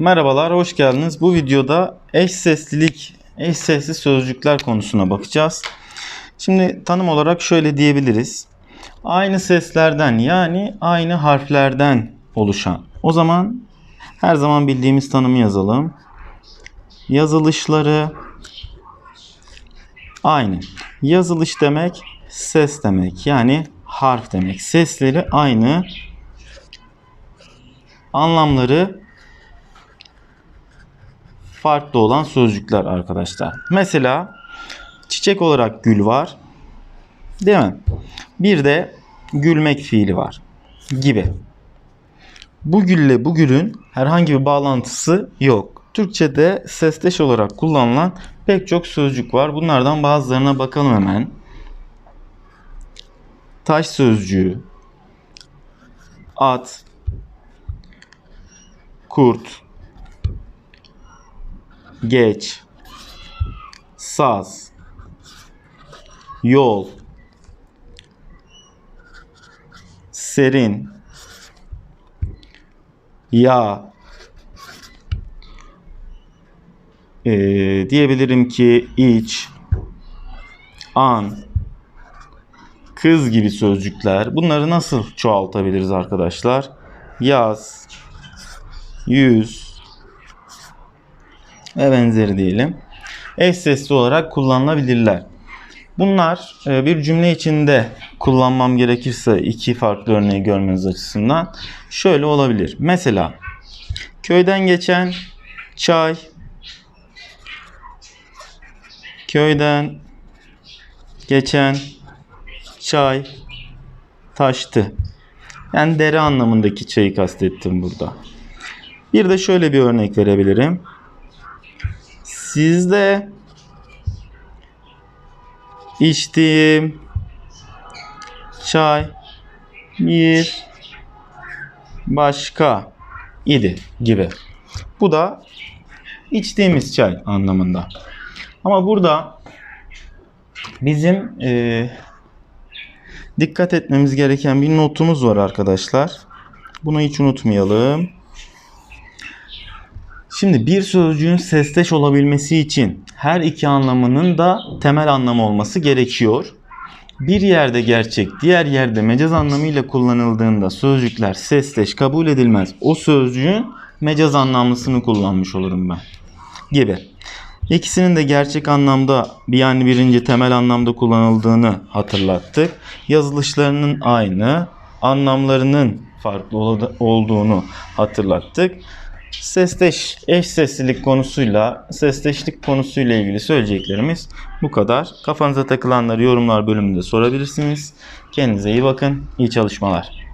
Merhabalar, hoş geldiniz. Bu videoda eş seslilik, eş sesli sözcükler konusuna bakacağız. Şimdi tanım olarak şöyle diyebiliriz. Aynı seslerden yani aynı harflerden oluşan. O zaman her zaman bildiğimiz tanımı yazalım. Yazılışları aynı. Yazılış demek ses demek. Yani harf demek. Sesleri aynı. Anlamları farklı olan sözcükler arkadaşlar. Mesela çiçek olarak gül var. Değil mi? Bir de gülmek fiili var gibi. Bu gülle bu gülün herhangi bir bağlantısı yok. Türkçe'de sesleş olarak kullanılan pek çok sözcük var. Bunlardan bazılarına bakalım hemen. Taş sözcüğü, at, kurt, geç, saz, yol, serin, yağ, Ee, diyebilirim ki iç, an, kız gibi sözcükler. Bunları nasıl çoğaltabiliriz arkadaşlar? Yaz, yüz ve benzeri diyelim. Eş sesli olarak kullanılabilirler. Bunlar e, bir cümle içinde kullanmam gerekirse iki farklı örneği görmeniz açısından şöyle olabilir. Mesela köyden geçen çay köyden geçen çay taştı. Yani dere anlamındaki çayı kastettim burada. Bir de şöyle bir örnek verebilirim. Sizde içtiğim çay bir başka idi gibi. Bu da içtiğimiz çay anlamında. Ama burada bizim e, dikkat etmemiz gereken bir notumuz var arkadaşlar. Bunu hiç unutmayalım. Şimdi bir sözcüğün sesleş olabilmesi için her iki anlamının da temel anlamı olması gerekiyor. Bir yerde gerçek, diğer yerde mecaz anlamıyla kullanıldığında sözcükler sesleş kabul edilmez. O sözcüğün mecaz anlamlısını kullanmış olurum ben. Gibi. İkisinin de gerçek anlamda yani birinci temel anlamda kullanıldığını hatırlattık. Yazılışlarının aynı, anlamlarının farklı ol- olduğunu hatırlattık. Sesleş, eş seslilik konusuyla, sesleşlik konusuyla ilgili söyleyeceklerimiz bu kadar. Kafanıza takılanları yorumlar bölümünde sorabilirsiniz. Kendinize iyi bakın. İyi çalışmalar.